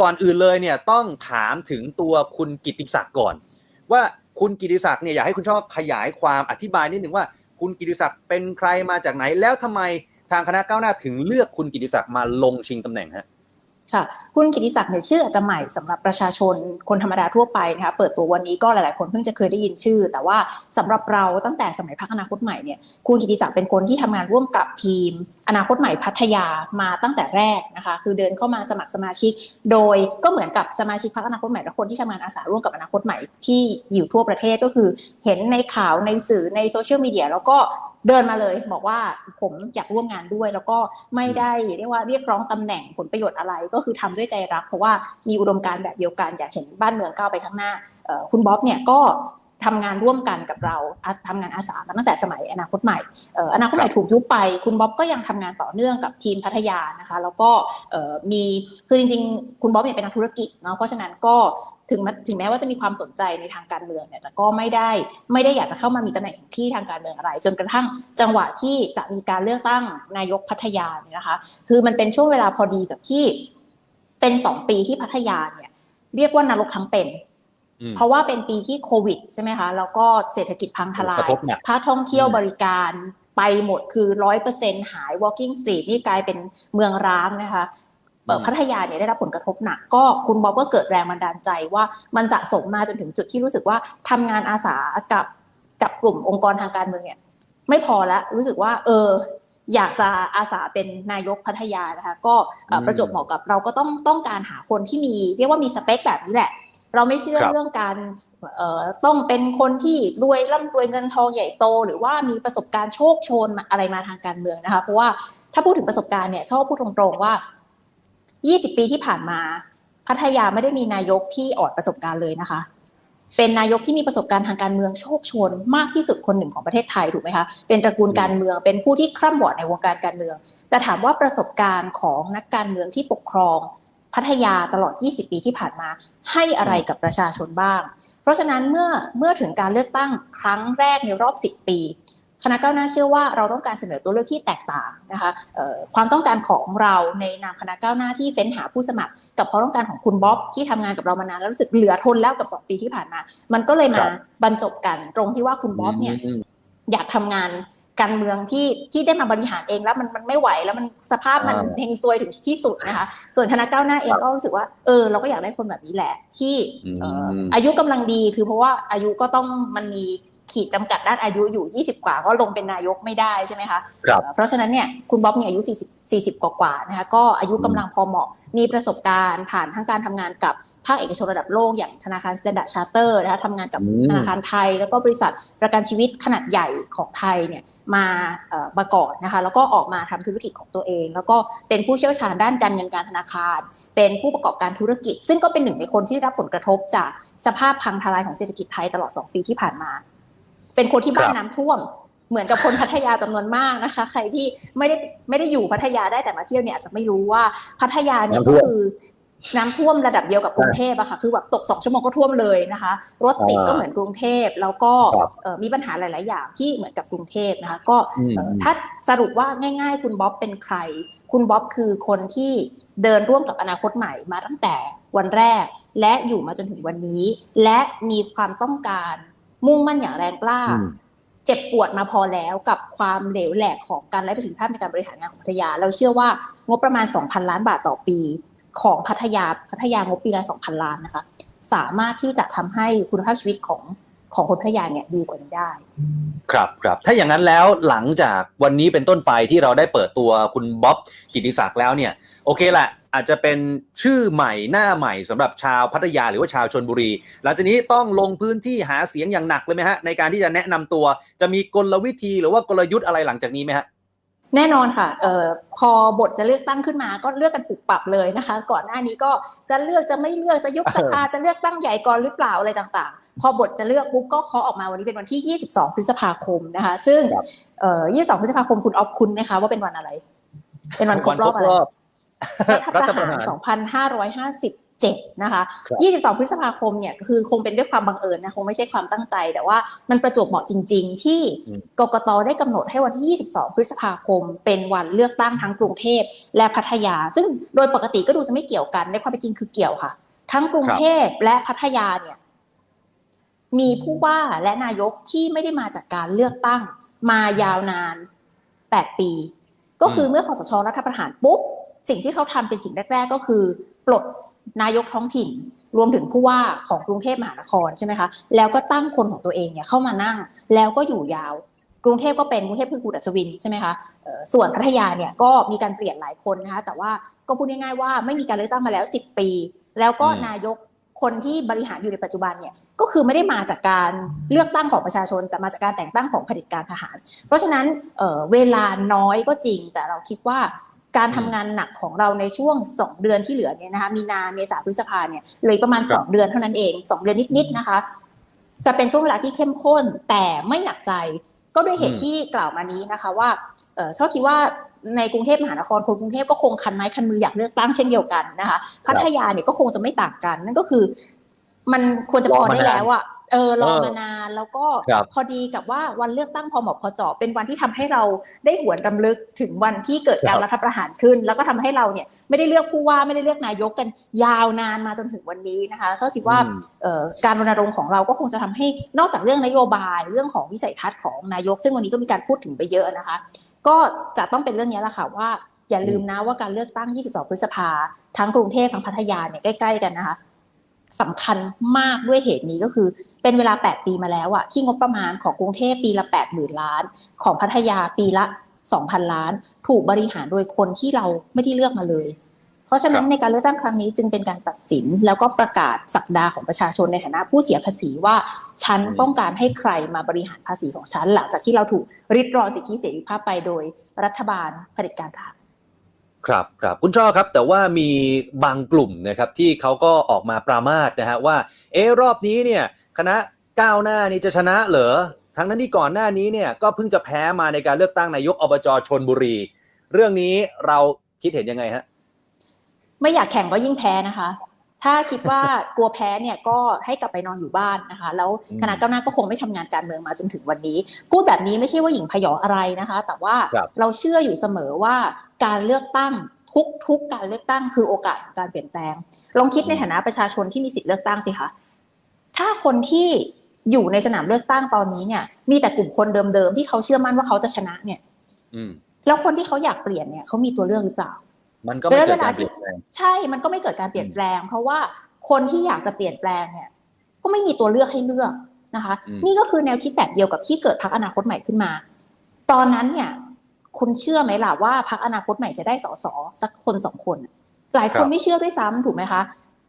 ก่อนอื่นเลยเนี่ยต้องถามถึงตัวคุณกิติศักดิ์ก่อน ว่าคุณกิติศักดิ์เนี่ยอยากให้คุณชอบขยายความอธิบายนิดหนึ่งว่า คุณกิติศักดิ์เป็นใครมาจากไหน แล้วทำไมทางคณะก้าวหน้าถึงเลือกคุณกิติศักดิ์มาลงชิงตำแหน่งฮะค่ะคุณกิติศักดิ์เนี่ยชื่ออาจจะใหม่สำหรับประชาชนคนธรรมดาทั่วไปนะคะเปิดตัววันนี้ก็หลายๆ คนเพิ่งจะเคยได้ยินชื่อ แต่ว่าสำหรับเราตั้งแต่สมัยพักอนาคตใหม่เนี่ยคุณกิติศักดิ์เป็นคนที่ทำงานร่วมกับทีมอนาคตใหม่พัทยามาตั้งแต่แรกนะคะ คือเดินเข้ามาสมัครสมาชิก โดยก็เหมือนกับสมาชิกพักอนาคตใหม่และคนที่ทำงานอาสาร่วมกับอนาคตใหม่ที่อยู่ทั่วประเทศก็คือ เห็นในข่าวในสื่อในโซเชียลมีเดียแล้วก็เดินมาเลยบอกว่าผมอยากร่วมงานด้วย แล้วก็ไม่ได้เรียกว่าเรียกร้องตำแหน่งผลประโยชน์อะไรก็คือทำด้วยใจรัก เพราะว่ามีอุดมการณ์แบบเดียวกันอยากเห็นบ้านเมืองก้าวไปข้างหน้าคุณบ๊อบเนี่ยก็ ทำงานร่วมกันกับเราอะทำงานอาสามาตั้งแต่สมัยอนาคตใหม่อนาคตใหม่ถูกยุบไป คุณบ๊อบก็ยังทำงานต่อเนื่องกับทีมพัทยานะคะ แล้วก็มีคือจริงๆ คุณบ๊อบเนี่ยเป็นนักธุรกิจเนาะเพราะฉะนั้นก็ถึงแม้ถึงแม้ว่าจะมีความสนใจในทางการเมืองเนี่ยแต่ก็ไม่ได้ไม่ได้อยากจะเข้ามามีตำแหน่งที่ทางการเมืองอะไร จนกระทั่งจังหวะที่จะมีการเลือกตั้งนายกพัทยาเนี่ยนะคะ คือมันเป็นช่วงเวลาพอดีกับที่เป็นสองปีที่พัทยาเนี่ยเรียกว่านรกทั้งเป็น เพราะว่าเป็นปีที่โควิดใช่ไหมคะแล้วก็เศรษฐกิจพังทลากยระทบหนักภาคท่องเที่ยวอืมบริการไปหมดคือร้อยเปอร์เซ็นหาย walking street นี่กลายเป็นเมืองร้างนะคะเอ่อพัทยาเนี่ยได้รับผลกระทบหนัก ก็คุณบ๊อบก็เกิดแรงบันดาลใจว่ามันสะสมมาจนถึงจุดที่รู้สึกว่าทำงานอาสากับกับกลุ่มองค์กรทางการเมืองเนี่ย ไม่พอแล้วรู้สึกว่า เออ อยากจะอาสาเป็นนายกพัทยานะคะ ก็เอ่ออืมประจวบเหมาะกับเราก็ต้องต้องการหาคนที่มี เรียกว่ามีสเปคแบบนี้แหละ เราไม่เชื่อครับเรื่องการเอ่อต้องเป็นคนที่รวยร่ำรวยเงินทองใหญ่โต หรือว่ามีประสบการณ์โชคโชนอะไรมาทางการเมืองนะคะ เพราะว่าถ้าพูดถึงประสบการณ์เนี่ยชอบพูดตรงๆว่า 20 ปีที่ผ่านมา พัทยาไม่ได้มีนายกที่ออดประสบการณ์เลยนะคะ เป็นนายกที่มีประสบการณ์ทางการเมืองโชคโชนมากที่สุดคนหนึ่งของประเทศไทยถูกไหมคะเป็นตระกูลการเมืองเป็นผู้ที่คร่ำวอดในวงการการเมือง แต่ถามว่าประสบการณ์ของนักการเมืองที่ปกครองพัทยาตลอด 20 ปีที่ผ่านมา ให้อะไรกับประชาชนบ้าง เพราะฉะนั้นเมื่อเมื่อถึงการเลือกตั้งครั้งแรกในรอบ 10 ปี คณะก้าวหน้าเชื่อว่าเราต้องการเสนอตัวเลือกที่แตกต่างนะคะเอ่อความต้องการของเราในนามคณะก้าวหน้าที่เฟ้นหาผู้สมัคร กับความต้องการของคุณบ๊อบที่ทำงานกับเรามานานแล้วรู้สึกเหลือทนแล้วกับ 2 ปีที่ผ่านมา มันก็เลยมาครับบรรจบกันตรงที่ว่าคุณบ๊อบเนี่ยอืมอยากทำงาน การเมืองที่ที่ได้มาบริหารเองแล้วมันมันไม่ไหวแล้วมันสภาพมันอ่าเฮงซวยถึงที่สุดนะคะ ส่วนคณะก้าวหน้าเองครับก็รู้สึกว่าเออเราก็อยากได้คนแบบนี้แหละ ที่เอ่ออมอายุกำลังดีคือเพราะว่าอายุก็ต้องมันมีขีดจำกัดด้านอายุอยู่ 20 กว่าก็ลงเป็นนายกไม่ได้ใช่ไหมคะครับเอ่อเพราะฉะนั้นเนี่ยคุณบ๊อบเนี่ยอายุ 40 40 กว่าๆนะคะก็อายุกำลังพอเหมาะมีประสบการณ์ผ่านทั้งการทำงานกับ ภาคเอกชนระดับโลกอย่างธนาคาร Standard Charter นะคะทำงานกับอืมธนาคารไทย แล้วก็บริษัทประกันชีวิตขนาดใหญ่ของไทยเนี่ยมาเอ่อมาก่อนนะคะแล้วก็ออกมาทำธุรกิจของตัวเอง แล้วก็เป็นผู้เชี่ยวชาญด้านการเงินการธนาคาร เป็นผู้ประกอบการธุรกิจ ซึ่งก็เป็นหนึ่งในคนที่ได้รับผลกระทบจากสภาพพังทลายของเศรษฐกิจไทยตลอด 2 ปีที่ผ่านมา เป็นคนที่บ้านครับน้ำท่วมเหมือนกับคนพัทยาจำนวนมากนะคะ ใครที่ไม่ได้ไม่ได้อยู่พัทยาได้แต่มาเที่ยวเนี่ยอาจจะไม่รู้ว่าพัทยาเนี่ยน้ำท่ก็วมคือ น้ำท่วมระดับเดียวกับกรุงเทพอะค่ะ คือแบบตกสองชั่วโมงก็ท่วมเลยนะคะ รถติดอ่าก็เหมือนกรุงเทพแล้วก็ครับเอ่อมีปัญหาหลาย ๆ อย่างที่เหมือนกับกรุงเทพนะคะ ก็อืมเอ่อถ้าสรุปว่าง่าย ๆ คุณบ๊อบเป็นใคร คุณบ๊อบคือคนที่เดินร่วมกับอนาคตใหม่มาตั้งแต่วันแรก และอยู่มาจนถึงวันนี้ และมีความต้องการมุ่งมั่นอย่างแรงกล้าอืมเจ็บปวดมาพอแล้วกับความเหลวแหลกของการไร้ประสิทธิภาพในการบริหารงานของพัทยา เราเชื่อว่างบประมาณ 2,000 ล้านบาทต่อปี ของพัทยาพัทยางบปีละ2,000ล้านนะคะ สามารถที่จะทำให้คุณภาพชีวิตของของคนพัทยาเนี่ยดีกว่านี้ได้ ครับครับถ้าอย่างนั้นแล้วหลังจากวันนี้เป็นต้นไปที่เราได้เปิดตัวคุณบ๊อบกิติศักดิ์แล้วเนี่ย โอเคแหละอาจจะเป็นชื่อใหม่หน้าใหม่สำหรับชาวพัทยาหรือว่าชาวชนบุรี หลังจากนี้ต้องลงพื้นที่หาเสียงอย่างหนักเลยไหมฮะในการที่จะแนะนำตัวจะมีกลวิธีหรือว่ากลยุทธ์อะไรหลังจากนี้ไหมฮะ แน่นอนค่ะเอ่อพอบทจะเลือกตั้งขึ้นมา ก็เลือกกันปรับปรับเลยนะคะ ก่อนหน้านี้ก็จะเลือกจะไม่เลือกจะยุบสภาจะเลือกตั้งใหญ่ก่อนหรือเปล่าอะไรต่างๆ พอบทจะเลือกปุ๊บก็เคาะออกมาวันนี้เป็นวันที่ 22 พฤษภาคมนะคะ ซึ่งครับเอ่อ22 พฤษภาคมคุณออฟคุณไหมคะว่าเป็นวันอะไร เป็นวันครบรอบอะไรวันครบรอบรัฐประหาร 2550 67นะคะครับ22 พฤษภาคมเนี่ยคือคงเป็นด้วยความบังเอิญนะคงไม่ใช่ความตั้งใจ แต่ว่ามันประจวบเหมาะจริง ๆ ที่อืมกกตได้กำหนดให้วันที่ 22 พฤษภาคม เป็นวันเลือกตั้งทั้งกรุงเทพและพัทยา ซึ่งโดยปกติก็ดูจะไม่เกี่ยวกันในความเป็นจริงคือเกี่ยวค่ะ ทั้งกรุงเทพและพัทยาเนี่ยมีผู้ว่าและนายกที่ไม่ได้มาจากการเลือกตั้งมายาวนาน 8 ปี ก็คือมเมื่อคอสชรัฐประหารปุ๊บสิ่งที่เขาทำเป็นสิ่งแรก ๆ ก็คือ ปลด นายกท้องถิ่น รวมถึงผู้ว่าของกรุงเทพมหานครใช่ไหมคะแล้วก็ตั้งคนของตัวเองเนี่ยเข้ามานั่งแล้วก็อยู่ยาว กรุงเทพก็เป็นกรุงเทพคือคุณอัศวินใช่ไหมคะเอ่อส่วนพัทยาเนี่ยก็มีการเปลี่ยนหลายคนนะคะแต่ว่าก็พูดง่ายๆว่าไม่มีการเลือกตั้งมาแล้ว 10 ปี แล้วก็อืมนายกคนที่บริหารอยู่ในปัจจุบันเนี่ยก็คือไม่ได้มาจากการเลือกตั้งของประชาชน แต่มาจากการแต่งตั้งของเผด็จการทหาร เพราะฉะนั้นเอ่อเวลาน้อยก็จริง แต่เราคิดว่า การทำงานหนักของเราในช่วง 2 เดือนที่เหลือเนี่ยนะคะมีนาเมษาพฤษภาเนี่ยเหลยประมาณครับ2เดือนเท่านั้นเอง 2 เดือนนิดๆนะคะ จะเป็นช่วงเวลาที่เข้มข้นแต่ไม่หนักใจก็ด้วยเหตุอืมที่กล่าวมานี้นะคะว่าเอ่อชอบคิดว่าในกรุงเทพมหานครคนกรุงเทพก็คงคันไม้คันมืออยากเลือกตั้งเช่นเดียวกันนะคะ พัทยาเนี่ยก็คงจะไม่ต่างกัน นั่นก็คือ มันควรจะพอได้แล้วอะ เออรอมานานแล้วก็ครับพอดีกับว่าวันเลือกตั้งพอเหมาะพอเจาะเป็นวันที่ทำให้เราได้หวนรำลึกถึงวันที่เกิดการครับรัฐประหารขึ้น แล้วก็ทำให้เราเนี่ยไม่ได้เลือกผู้ว่าไม่ได้เลือกนายกกันยาวนานมาจนถึงวันนี้นะคะชอบคิดว่าอืมเอ่อการรณรงค์ของเราก็คงจะทำให้นอกจากเรื่องนโยบายเรื่องของวิสัยทัศน์ของนายก ซึ่งวันนี้ก็มีการพูดถึงไปเยอะนะคะ ก็จะต้องเป็นเรื่องนี้แหละค่ะว่าอย่าลืมนะว่าการเลือกตั้ง 22 พฤษภาทั้งกรุงเทพทั้งพัทยาเนี่ยใกล้ ๆ กันนะคะ สำคัญมากด้วยเหตุนี้ก็คือ เป็นเวลา 8 ปีมาแล้วอะที่งบประมาณของกรุงเทพปีละ80,000ล้าน ของพัทยาปีละ 2,000 ล้าน ถูกบริหารโดยคนที่เราไม่ได้เลือกมาเลย เพราะฉะนั้คนรับในการเลือกตั้งครั้งนี้จึงเป็นการตัดสินแล้วก็ประกาศสักดาของประชาชนในฐานะผู้เสียภาษีว่าฉันอืมต้องการให้ใครมาบริหารภาษีของฉันหลังจากที่เราถูกริดรอนสิทธิเสรีภาพไปโดยรัฐบาลเผด็จการทหาร ครับครับคุณช่อครับ แต่ว่ามีบางกลุ่มนะครับที่เขาก็ออกมาปรามาสนะฮะว่าเอะรอบนี้เนี่ยคณะก้าวหน้านี่จะชนะเหรอทั้งนั้นที่ก่อนหน้านี้เนี่ยก็เพิ่งจะแพ้มาในการเลือกตั้งนายกอบจชนบุรี เรื่องนี้เราคิดเห็นยังไงฮะไม่อยากแข่งก็ยิ่งแพ้นะคะ ถ้าคิดว่ากลัวแพ้เนี่ยก็ให้กลับไปนอนอยู่บ้านนะคะ แล้วอืมคณะก้าวหน้าก็คงไม่ทำงานการเมืองมาจนถึงวันนี้ พูดแบบนี้ไม่ใช่ว่าหญิงพยองอะไรนะคะ แต่ว่าครับเราเชื่ออยู่เสมอว่าการเลือกตั้งทุกทุกๆการเลือกตั้งคือโอกาสของการเปลี่ยนแปลง ลองคิดในฐานะประชาชนที่มีสิทธิ์เลือกตั้งสิคะถ้าคนที่อยู่ในสนามเลือกตั้งตอนนี้เนี่ย มีแต่กลุ่มคนเดิมๆที่เขาเชื่อมั่นว่าเขาจะชนะเนี่ยอืมแล้วคนที่เขาอยากเปลี่ยนเนี่ยเขามีตัวเลือกหรือเปล่า มันก็ไม่เกิดการเปลี่ยนแปลงใช่ มันก็ไม่เกิดการเปลี่ยนแปลง เพราะว่าคนที่อยากจะเปลี่ยนแปลงเนี่ย ก็ไม่มีตัวเลือกให้เลือกนะคะอืมนี่ก็คือแนวคิดแบบเดียวกับที่เกิดพักอนาคตใหม่ขึ้นมา ตอนนั้นเนี่ย คุณเชื่อไหมล่ะว่าพักอนาคตใหม่จะได้สสสักคนสองคน หลายคนไม่เชื่อด้วยซ้ำถูกไหมคะ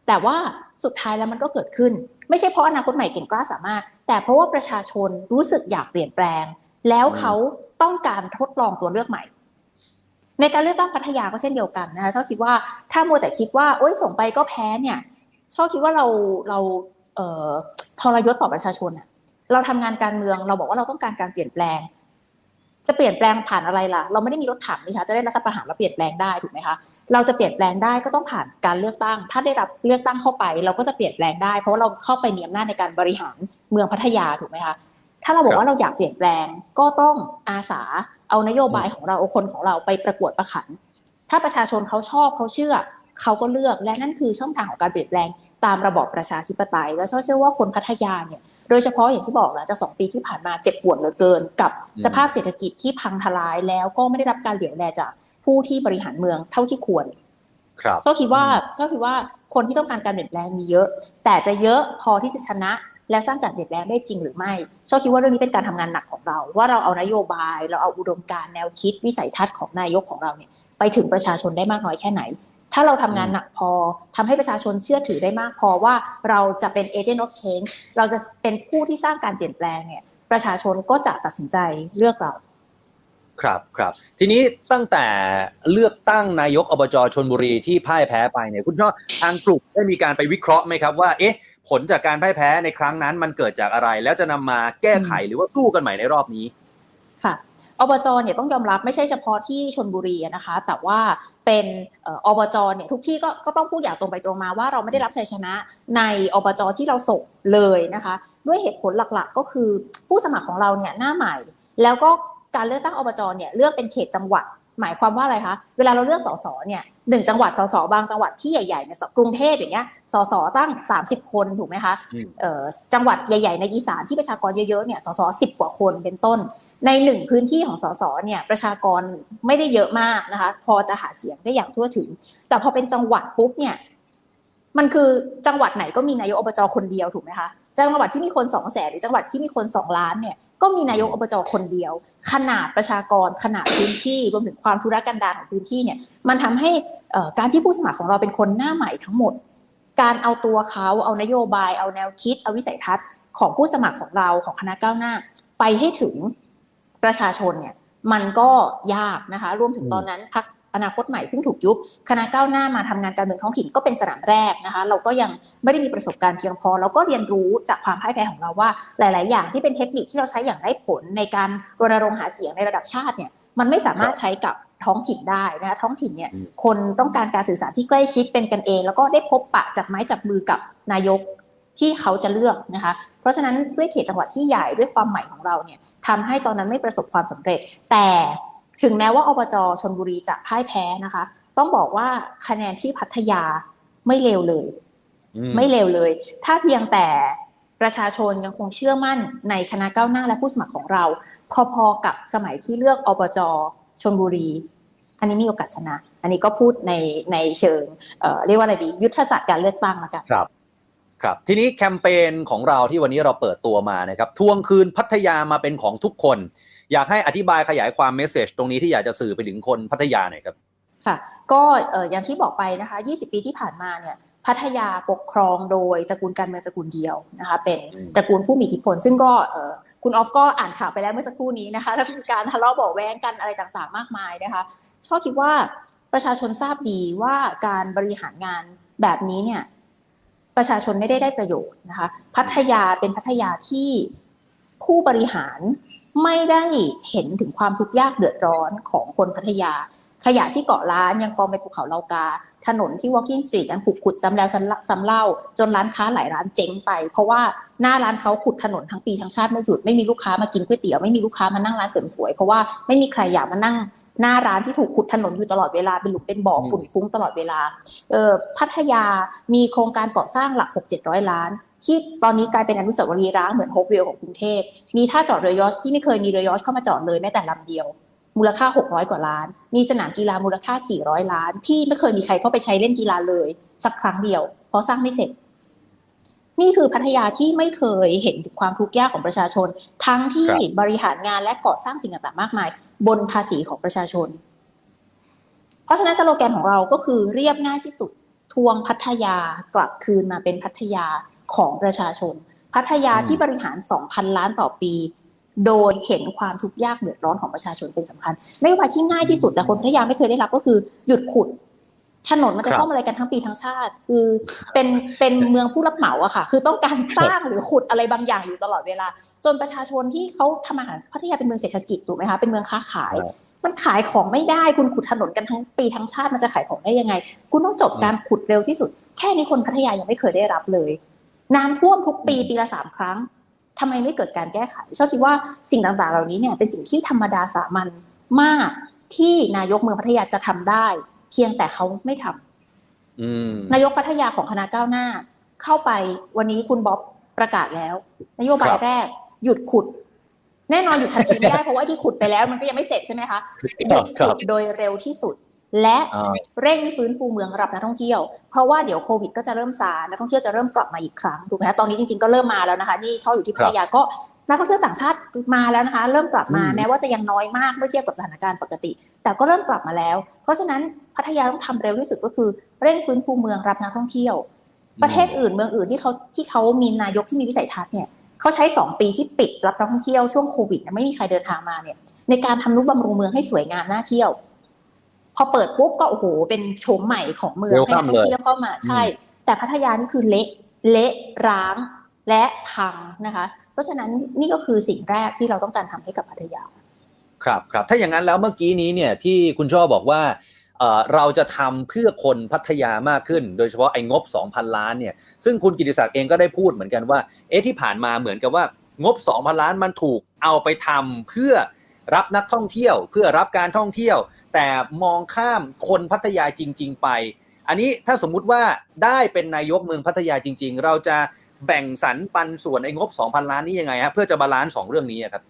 แต่ว่าสุดท้ายแล้วมันก็เกิดขึ้น ไม่ใช่เพราะอนาคตใหม่เก่งกล้าสามารถ แต่เพราะว่าประชาชนรู้สึกอยากเปลี่ยนแปลง แล้วเขาต้องการทดลองตัวเลือกใหม่ ในการเลือกตั้งพัทยาก็เช่นเดียวกันนะคะชอบคิดว่าถ้ามัวแต่คิดว่าโอ๊ยส่งไปก็แพ้เนี่ยชอบคิดว่าเราเราเอ่อทรยศต่อประชาชนอะเราทำงานการเมืองเราบอกว่าเราต้องการการเปลี่ยนแปลง จะเปลี่ยนแปลงผ่านอะไรล่ะ เราไม่ได้มีรถถังนี่คะจะได้รัฐประหารแล้วเปลี่ยนแปลงได้ถูกไหมคะเราจะเปลี่ยนแปลงได้ก็ต้องผ่านการเลือกตั้ง ถ้าได้รับเลือกตั้งเข้าไป เราก็จะเปลี่ยนแปลงได้ เพราะว่าเราเข้าไปมีอำนาจในการบริหารเมืองพัทยาถูกไหมคะ ถ้าเราบอกว่าเราอยากเปลี่ยนแปลง ก็ต้องอาสาเอานโยบายของเราเอาคนของเราไปประกวดประขัน ถ้าประชาชนเขาชอบเขาเชื่อเขาก็เลือกและนั่นคือช่องทางของการเปลี่ยนแปลงตามระบอบประชาธิปไตย และชอบเชื่อว่าคนพัทยาเนี่ยโดยเฉพาะอย่างที่บอกหลังจากสองปีที่ผ่านมาเจ็บปวดเหลือเกิน กับอืมสภาพเศรษฐกิจที่พังทลายแล้วก็ไม่ได้รับการเหลียวแลจากผู้ที่บริหารเมืองเท่าที่ควรครับชอบคิดว่าชอบคิดว่าคนที่ต้องการการเปลี่ยนแปลงมีเยอะ แต่จะเยอะพอที่จะชนะ และสร้างการเปลี่ยนแปลงได้จริงหรือไม่ชอบคิดว่าเรื่องนี้เป็นการทำงานหนักของเรา ว่าเราเอานโยบาย เราเอาอุดมการณ์แนวคิดวิสัยทัศน์ของนายกของเราเนี่ยไปถึงประชาชนได้มากน้อยแค่ไหน ถ้าเราทำงานหนักพอทำให้ประชาชนเชื่อถือได้มากพอว่าเราจะเป็น agent of change เราจะเป็นผู้ที่สร้างการเปลี่ยนแปลงเนี่ยประชาชนก็จะตัดสินใจเลือกเราครับครับทีนี้ตั้งแต่เลือกตั้งนายกอบจชนบุรีที่พ่ายแพ้ไปเนี่ยคุณช่อทางกลุ่มได้มีการไปวิเคราะห์ไหมครับว่าเอ๊ะ ผลจากการพ่ายแพ้ในครั้งนั้นมันเกิดจากอะไร แล้วจะนำมาแก้ไขหรือว่าสู้กันใหม่ในรอบนี้ค่ะอบจเนี่ยต้องยอมรับไม่ใช่เฉพาะที่ชนบุรีอะนะคะ แต่ว่าเป็นเอ่ออบจเนี่ยทุกที่ก็ก็ต้องพูดอย่างตรงไปตรงมาว่าเราไม่ได้รับชัยชนะในอบจที่เราส่งเลยนะคะ ด้วยเหตุผลหลักๆ ก็คือผู้สมัครของเราเนี่ยหน้าใหม่ แล้วก็การเลือกตั้งอบจเนี่ยเลือกเป็นเขตจังหวัด หมายความว่าอะไรคะ เวลาเราเลือกสสเนี่ยหนึ่งจังหวัดสสบางจังหวัดที่ใหญ่ๆเนี่ยกรุงเทพอย่างเงี้ยสสตั้ง 30 คนถูกไหมคะอืมเอ่อจังหวัดใหญ่ๆ ในอีสานที่ประชากรเยอะๆเนี่ยสสสิบกว่าคนเป็นต้น ในหนึ่งพื้นที่ของสสเนี่ยประชากรไม่ได้เยอะมากนะคะพอจะหาเสียงได้อย่างทั่วถึง แต่พอเป็นจังหวัดปุ๊บเนี่ยมันคือจังหวัดไหนก็มีนายกอบจคนเดียวถูกไหมคะจังหวัดที่มีคนสองแสนหรือจังหวัดที่มีคนสองล้านเนี่ย ก็มีนายกอบจคนเดียว ขนาดประชากรขนาดพื้นที่รวมถึงความทุรกันดารของพื้นที่เนี่ยมันทำให้เอ่อการที่ผู้สมัครของเราเป็นคนหน้าใหม่ทั้งหมด การเอาตัวเขาเอานโยบาย เอาแนวคิด เอาวิสัยทัศน์ของผู้สมัครของเราของคณะก้าวหน้า ไปให้ถึงประชาชนเนี่ยมันก็ยากนะคะรวมถึงอืมตอนนั้นพัก อนาคตใหม่เพิ่งถูกยุบคณะก้าวหน้ามาทำงานการเมืองท้องถิ่นก็เป็นสนามแรกนะคะ เราก็ยังไม่ได้มีประสบการณ์เพียงพอเราก็เรียนรู้จากความพ่ายแพ้ของเราว่า หลาย ๆ อย่างที่เป็นเทคนิคที่เราใช้อย่างได้ผลในการรณรงค์หาเสียงในระดับชาติเนี่ยมันไม่สามารถใช้กับท้องถิ่นได้นะคะท้องถิ่นเนี่ยคนต้องการการสื่อสารที่ใกล้ชิดเป็นกันเอง แล้วก็ได้พบปะจับไม้จับมือกับนายกที่เขาจะเลือกนะคะ เพราะฉะนั้นด้วยเขตจังหวัดที่ใหญ่ด้วยความใหม่ของเราเนี่ยทำให้ตอนนั้นไม่ประสบความสำเร็จ แต่ ถึงแม้ว่าอบจชนบุรีจะพ่ายแพ้นะคะ ต้องบอกว่าคะแนนที่พัทยาไม่เลวเลยอืมไม่เลวเลย ถ้าเพียงแต่ประชาชนยังคงเชื่อมั่นในคณะก้าวหน้าและผู้สมัครของเรา พอๆกับสมัยที่เลือกอบจชนบุรี อันนี้มีโอกาสชนะ อันนี้ก็พูดในในเชิงเอ่อเรียกว่าอะไรดี ยุทธศาสตร์การเลือกตั้งละกันครับครับทีนี้แคมเปญของเราที่วันนี้เราเปิดตัวมานะครับทวงคืนพัทยามาเป็นของทุกคน อยากให้อธิบายขยายความเมสเซจตรงนี้ที่อยากจะสื่อไปถึงคนพัทยาหน่อยครับ ค่ะ ก็เอ่ออย่างที่บอกไปนะคะ 20 ปีที่ผ่านมาเนี่ยพัทยาปกครองโดยตระกูลการเมืองตระกูลเดียวนะคะเป็นอืมตระกูลผู้มีอิทธิพล ซึ่งก็เอ่อคุณออฟก็อ่านข่าวไปแล้วเมื่อสักครู่นี้นะคะแล้วมีการทะเลาะเบาะแว้งกันอะไรต่างๆ มากมายนะคะชอบคิดว่าประชาชนทราบดีว่าการบริหารงานแบบนี้เนี่ยประชาชนไม่ได้ได้ประโยชน์นะคะพัทยาเป็นพัทยาที่ผู้บริหาร ไม่ได้เห็นถึงความทุกข์ยากเดือดร้อนของคนพัทยา ขยะที่เกาะล้านยังกองไปภูเขาเลากา ถนนที่ Walking Street ยังถูกขุดซ้ำแล้วซ้ำเล่า จนร้านค้าหลายร้านเจ๊งไป เพราะว่าหน้าร้านเขาขุดถนนทั้งปีทั้งชาติไม่หยุดไม่มีลูกค้ามากินก๋วยเตี๋ยวไม่มีลูกค้ามานั่งร้านเสริมสวยเพราะว่าไม่มีใครอยากมานั่งหน้าร้านที่ถูกขุดถนนอยู่ตลอดเวลาเป็นหลุมเป็นบ่อฝุ่นฟุ้งตลอดเวลาเออพัทยามีโครงการก่อสร้างหลัก6 7 0 0ล้าน ที่ตอนนี้กลายเป็นอนุสาวรีย์ร้างเหมือนโฮปวิลของกรุงเทพ มีท่าจอดเรือยอชที่ไม่เคยมีเรือยอชเข้ามาจอดเลยแม้แต่ลำเดียว มูลค่า 600 กว่าล้าน มีสนามกีฬามูลค่า 400 ล้าน ที่ไม่เคยมีใครเข้าไปใช้เล่นกีฬาเลย สักครั้งเดียว เพราะสร้างไม่เสร็จ นี่คือพัทยาที่ไม่เคยเห็นถึงความทุกข์ยากของประชาชน ทั้งที่ครับบริหารงานและก่อสร้างสิ่งต่างๆมากมาย บนภาษีของประชาชน เพราะฉะนั้นสโลแกนของเราก็คือเรียบง่ายที่สุดทวงพัทยากลับคืนมาเป็นพัทยา ของประชาชน พัทยาอืมที่บริหาร 2,000 ล้านต่อปี โดยเห็นความทุกข์ยากเดือดร้อนของประชาชนเป็นสำคัญนโยบายที่ง่ายที่สุดแต่คนพัทยาไม่เคยได้รับก็คือหยุดขุดถนนมันจะครับซ่อมอะไรกันทั้งปีทั้งชาติ คือเป็นเป็นเมืองผู้รับเหมาอะค่ะ คือต้องการสร้างหรือขุดอะไรบางอย่างอยู่ตลอดเวลา จนประชาชนที่เขาทำอาหารพัทยาเป็นเมืองเศรษฐกิจถูกไหมคะเป็นเมืองค้าขายครับมันขายของไม่ได้คุณขุดถนนกันทั้งปีทั้งชาติมันจะขายของได้ยังไง คุณต้องจบการขุดเร็วที่สุด แค่นี้คนพัทยายังไม่เคยได้รับเลย น้ำท่วมทุกปีปีละสามครั้งทำไมไม่เกิดการแก้ไขชอบคิดว่าสิ่งต่างๆ เหล่านี้เนี่ยเป็นสิ่งที่ธรรมดาสามัญมากที่นายกเมืองพัทยาจะทำได้ เพียงแต่เขาไม่ทำอืมนายกพัทยาของคณะก้าวหน้า เข้าไปวันนี้คุณบ๊อบประกาศแล้ว นโยบายครับแรก หยุดขุด แน่นอนหยุดทันทีไม่ได้เพราะว่าที่ขุดไปแล้ว มันก็ยังไม่เสร็จใช่ไหมคะหยุดครัขุบดโดยเร็วที่สุด และอ่าเร่งฟื้นฟูเมืองรับนักท่องเที่ยว เพราะว่าเดี๋ยวโควิดก็จะเริ่มซา นักท่องเที่ยวจะเริ่มกลับมาอีกครั้งถูกไหมคะตอนนี้จริงๆก็เริ่มมาแล้วนะคะ นี่ชอบอยู่ที่พัทยาก็นักท่องเที่ยวต่างชาติมาแล้วนะคะ เริ่มกลับมาอืมแม้ว่าจะยังน้อยมากเมื่อเทียบกับสถานการณ์ปกติ แต่ก็เริ่มกลับมาแล้ว เพราะฉะนั้นพัทยาต้องทำเร็วที่สุดก็คือเร่งฟื้นฟูเมืองรับนักท่องเที่ยว ประเทศอื่นเมืองอื่นที่เขาที่เขามีนายกที่มีวิสัยทัศน์เนี่ยเขาใช้สองปีที่ปิดรับนักท่องเที่ยวช่วงโควิดเนี่ยไม่มีใครเดินทางมาเนี่ยในการทำนุบำรุงเมืองให้สวยงามน่าเที่ยว พอเปิดปุ๊บก็โอ้โหเป็นโฉมใหม่ของเมือง Welcome ให้นักท่องเที่ยวเข้ามาใช่ แต่พัทยานี่คือเละเละร้างและพังนะคะ เพราะฉะนั้นนี่ก็คือสิ่งแรกที่เราต้องการทำให้กับพัทยา ครับครับถ้าอย่างนั้นแล้วเมื่อกี้นี้เนี่ยที่คุณช่อบอกว่าเอ่อเราจะทำเพื่อคนพัทยามากขึ้น โดยเฉพาะไอ้งบ 2,000 ล้านเนี่ยซึ่งคุณกิติศักดิ์เองก็ได้พูดเหมือนกันว่าเอ๊ะที่ผ่านมาเหมือนกับว่างบ 2,000 ล้านมันถูกเอาไปทำเพื่อ รับนักท่องเที่ยวเพื่อรับการท่องเที่ยว แต่มองข้ามคนพัทยาจริง ๆ ไป อันนี้ถ้าสมมุติว่าได้เป็นนายกเมืองพัทยาจริง ๆ เราจะแบ่งสรรปันส่วนไอ้งบ 2,000 ล้านนี้ยังไงฮะเพื่อจะบาลานซ์สองเรื่องนี้อะครับ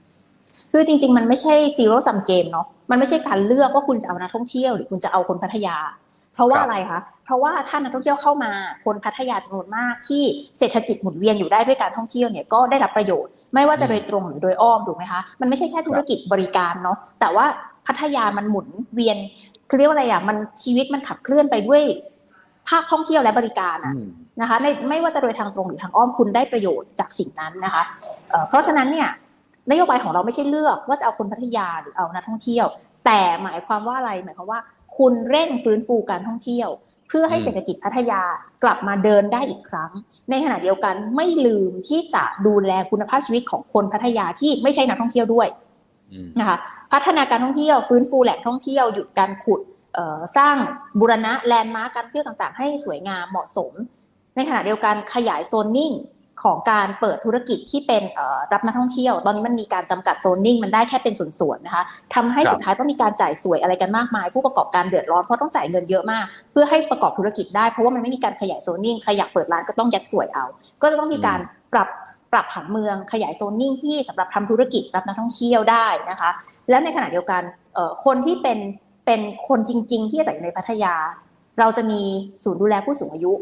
คือจริง ๆ มันไม่ใช่ซีโร่ซัมเกมเนาะมันไม่ใช่การเลือกว่าคุณจะเอานักท่องเที่ยวหรือคุณจะเอาคนพัทยา เพราะว่าครับอะไรคะเพราะว่าถ้านักท่องเที่ยวเข้ามาคนพัทยาจำนวนมากที่เศรษฐกิจหมุนเวียนอยู่ได้ด้วยการท่องเที่ยวเนี่ยก็ได้รับประโยชน์ ไม่ว่าจะโดยตรงหรือโดยอ้อมถูกไหมคะ มันไม่ใช่แค่ธุรกิจบริการเนาะแต่ว่าพัทยามันหมุนเวียนคือเรียกว่าอะไรอะมันชีวิตมันขับเคลื่อนไปด้วยภาคท่องเที่ยวและบริการอะอืมนะคะในไม่ว่าจะโดยทางตรงหรือทางอ้อมคุณได้ประโยชน์จากสิ่งนั้นนะคะเอ่อเพราะฉะนั้นเนี่ยนโยบายของเราไม่ใช่เลือกว่าจะเอาคนพัทยาหรือเอานักท่องเที่ยว แต่หมายความว่าอะไรหมายความว่า คุณเร่งฟื้นฟูการท่องเที่ยวเพื่อให้อืมเศรษฐกิจพัทยากลับมาเดินได้อีกครั้ง ในขณะเดียวกันไม่ลืมที่จะดูแลคุณภาพชีวิตของคนพัทยาที่ไม่ใช่นักท่องเที่ยวด้วยอืมนะคะพัฒนาการท่องเที่ยวฟื้นฟูแหล่งท่องเที่ยวหยุดการขุดเอ่อสร้างบูรณะแลนด์มาร์กการเที่ยวต่างๆ ให้สวยงามเหมาะสม ในขณะเดียวกันขยายโซนนิ่ง ของการเปิดธุรกิจที่เป็นเอ่อรับนักท่องเที่ยว ตอนนี้มันมีการจำกัดโซนนิ่งมันได้แค่เป็นส่วนๆนะคะทำให้ครับสุดท้ายต้องมีการจ่ายสวยอะไรกันมากมาย ผู้ประกอบการเดือดร้อนเพราะต้องจ่ายเงินเยอะมาก เพื่อให้ประกอบธุรกิจได้เพราะว่ามันไม่มีการขยายโซนนิ่งใครอยากเปิดร้านก็ต้องยัดสวยเอา ก็จะต้องมีการปรับปรับผังเมืองขยายโซนนิ่งที่สำหรับทำธุรกิจรับนักท่องเที่ยวได้นะคะ และในขณะเดียวกันเอ่อคนที่เป็นเป็นคนจริง ๆ ที่อาศัยอยู่ในพัทยา เราจะมีศูนย์ดูแลผู้สูงอายุ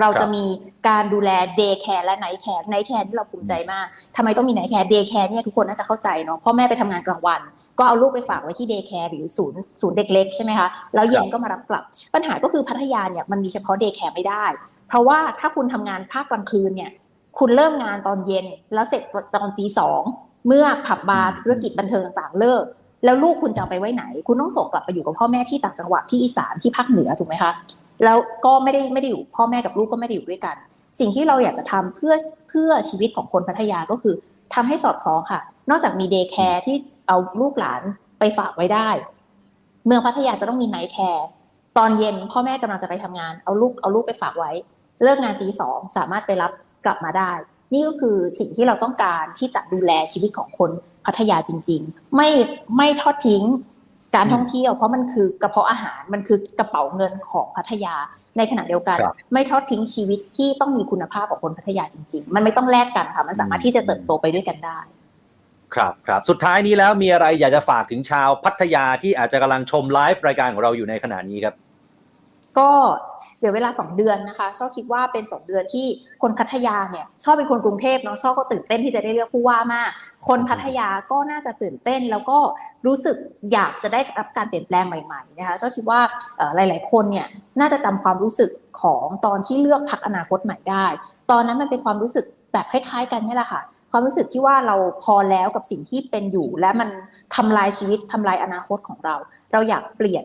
เราจะมีการดูแลเดย์แคร์และไนท์แคร์ไนท์แคร์ที่เราภูมิใจมากทำไมต้องมีไนท์แคร์เดย์แคร์เนี่ยทุกคนน่าจะเข้าใจเนาะพ่อแม่ไปทำงานกลางวัน ก็เอาลูกไปฝากไว้ที่เดย์แคร์หรือศูนย์ศูนย์เด็กเล็กใช่ไหมคะแล้วเย็นก็มารับกลับ ปัญหาก็คือพัทยาเนี่ยมันมีเฉพาะเดย์แคร์ไม่ได้ เพราะว่าถ้าคุณทำงานภาคกลางคืนเนี่ยคุณเริ่มงานตอนเย็นแล้วเสร็จตอนตีสองเมื่อผับบาร์ธุรกิจบันเทิงต่างๆเลิกแล้วลูกคุณจะเอาไปไว้ไหน คุณต้องส่งกลับไปอยู่กับพ่อแม่ที่ต่างจังหวัดที่อีสานที่ภาคเหนือถูกไหมคะ แล้วก็ไม่ได้ไม่ได้อยู่พ่อแม่กับลูกก็ไม่ได้อยู่ด้วยกัน สิ่งที่เราอยากจะทำเพื่อเพื่อชีวิตของคนพัทยาก็คือทำให้สอดคล้องค่ะ นอกจากมีเดย์แคร์ที่เอาลูกหลานไปฝากไว้ได้ เมืองพัทยาจะต้องมีไนท์แคร์ตอนเย็นพ่อแม่กำลังจะไปทำงานเอาลูกเอาลูกไปฝากไว้ เลิกงานตีสองสามารถไปรับกลับมาได้ นี่ก็คือสิ่งที่เราต้องการที่จะดูแลชีวิตของคนพัทยาจริง ๆ ไม่ไม่ทอดทิ้ง การท่องเที่ยวเพราะมันคือกระเพาะอาหารมันคือกระเป๋าเงินของพัทยาในขณะเดียวกันครับไม่ทอดทิ้งชีวิตที่ต้องมีคุณภาพของคนพัทยาจริง ๆ มันไม่ต้องแลกกันค่ะมันสามารถที่จะเติบโตไปด้วยกันได้ ครับครับสุดท้ายนี้แล้วมีอะไรอยากจะฝากถึงชาวพัทยาที่อาจจะกำลังชมไลฟ์รายการของเราอยู่ในขณะนี้ครับ ก็ เหลือเวลาสองเดือนนะคะชอบคิดว่าเป็นสองเดือนที่คนพัทยาเนี่ยชอบเป็นคนกรุงเทพเนาะชอบก็ตื่นเต้นที่จะได้เลือกผู้ว่ามาก คนพัทยาก็น่าจะตื่นเต้น แล้วก็รู้สึกอยากจะได้รับการเปลี่ยนแปลงใหม่ๆนะคะชอบคิดว่าหลาย ๆ คนเนี่ยน่าจะจำความรู้สึกของตอนที่เลือกพักอนาคตใหม่ได้ ตอนนั้นมันเป็นความรู้สึกแบบคล้าย ๆ กันนี่แหละค่ะความรู้สึกที่ว่าเราพอแล้วกับสิ่งที่เป็นอยู่ และมันทำลายชีวิตทำลายอนาคตของเรา เราอยากเปลี่ยน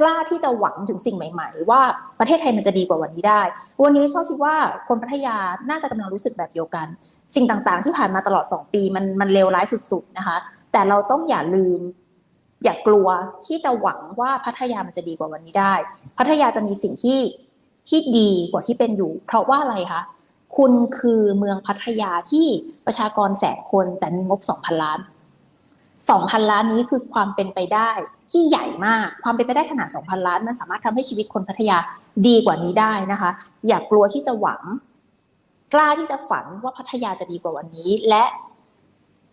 กล้าที่จะหวังถึงสิ่งใหม่ๆ ว่าประเทศไทยมันจะดีกว่าวันนี้ได้ วันนี้ชอบคิดว่าคนพัทยาน่าจะกำลังรู้สึกแบบเดียวกัน สิ่งต่างๆ ที่ผ่านมาตลอด 2 ปีมันมันเลวร้ายสุดๆนะคะ แต่เราต้องอย่าลืม อย่ากลัวที่จะหวังว่าพัทยามันจะดีกว่าวันนี้ได้ พัทยาจะมีสิ่งที่ที่ดีกว่าที่เป็นอยู่ เพราะว่าอะไรคะคุณคือเมืองพัทยาที่ประชากรแสนคนแต่มีงบ2,000ล้าน2,000ล้านนี้คือความเป็นไปได้ ที่ใหญ่มาก ความเป็นไปได้ขนาด 2,000 ล้าน มันสามารถทำให้ชีวิตคนพัทยาดีกว่านี้ได้นะคะ อย่ากลัวที่จะหวัง กล้าที่จะฝันว่าพัทยาจะดีกว่าวันนี้ และ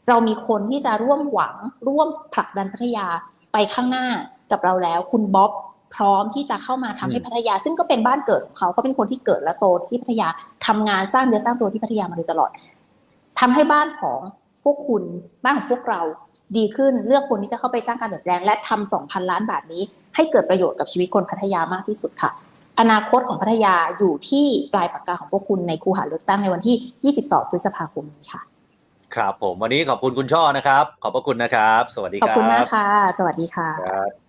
เรามีคนที่จะร่วมหวัง ร่วมผลักดันพัทยาไปข้างหน้ากับเราแล้ว คุณบ๊อบพร้อมที่จะเข้ามาทำให้อืมพัทยา ซึ่งก็เป็นบ้านเกิดของเขาเขาเป็นคนที่เกิดและโตที่พัทยาทำงานสร้างเนื้อสร้างตัวที่พัทยามาโดยตลอดทำให้บ้านของพวกคุณบ้านของพวกเรา ดีขึ้นเลือกคนที่จะเข้าไปสร้างการเปลี่ยนแปลง และทำสองพันล้านบาทนี้ ให้เกิดประโยชน์กับชีวิตคนพัทยามากที่สุดค่ะ อนาคตของพัทยาอยู่ที่ปลายปากกาของพวกคุณในคูหาเลือกตั้งในวันที่ 22 พฤษภาคมนี้ค่ะ ครับผมวันนี้ขอบคุณคุณช่อนะครับ ขอบพระคุณนะครับ สวัสดีขอบครับคุณมากค่ะ สวัสดีค่ะครับ